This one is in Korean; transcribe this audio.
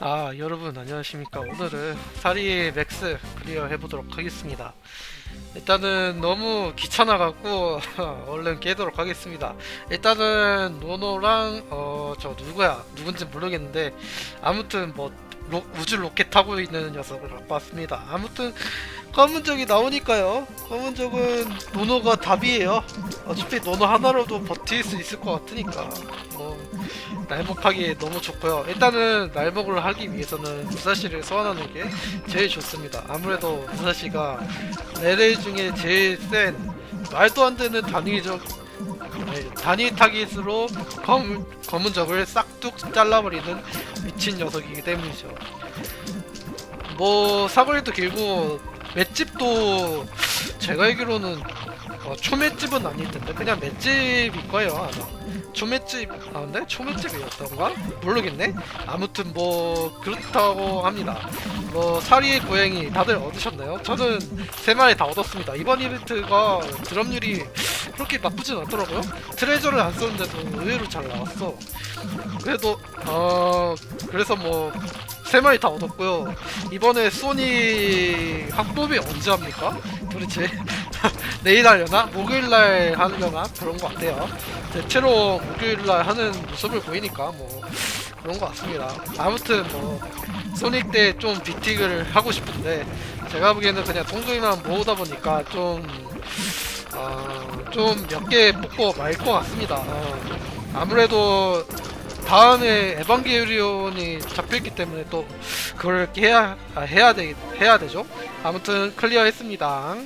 아 여러분 안녕하십니까. 오늘은 사리 맥스 클리어 해보도록 하겠습니다. 일단은 너무 귀찮아갖고 얼른 깨도록 하겠습니다. 일단은 노노랑 어 저 누구야? 누군지 모르겠는데 아무튼 뭐 로- 우주 로켓 타고 있는 녀석을 갖고 왔습니다. 아무튼 검은 적이 나오니까요 검은 적은 노노가 답이에요 어차피 노노 하나로도 버틸 수 있을 것 같으니까 뭐 날먹하기 너무 좋고요. 일단은 날먹을 하기 위해서는 무사시를 소환하는 게 제일 좋습니다. 아무래도 무사시가 LA 중에 제일 센 말도 안 되는 단위적 네, 단위 타깃으로 검, 검은 적을 싹둑 잘라버리는 미친 녀석이기 때문이죠. 뭐 사거리도 길고 맷집도 제가 알기로는 어, 초맷집은 아닐 텐데 그냥 맷집일 거예요 아마. 초맷집 아 근데 초맷집이었던가? 모르겠네. 아무튼 뭐 그렇다고 합니다. 뭐 사리의 고양이 다들 얻으셨나요? 저는 세 마리 다 얻었습니다. 이번 이벤트가 드럼률이 그렇게 나쁘진 않더라고요. 트레저를 안 썼는데도 의외로 잘 나왔어. 그래도 어 그래서 뭐 세 마리 다 얻었고요 이번에 소니 확보비 언제 합니까? 도대체 내일 하려나? 목요일 날 하려나? 그런 것 같아요 대체로 목요일 날 하는 모습을 보이니까 뭐 그런 것 같습니다. 아무튼 뭐 소닉 때 좀 비틱을 하고 싶은데 제가 보기에는 그냥 동동이만 모으다 보니까 좀 어, 좀몇 개 뽑고 말 것 같습니다. 어, 아무래도 다음에 에반게리온이 잡혔기 때문에 또 그걸 해야 아, 해야 되 해야 되죠. 아무튼 클리어했습니다.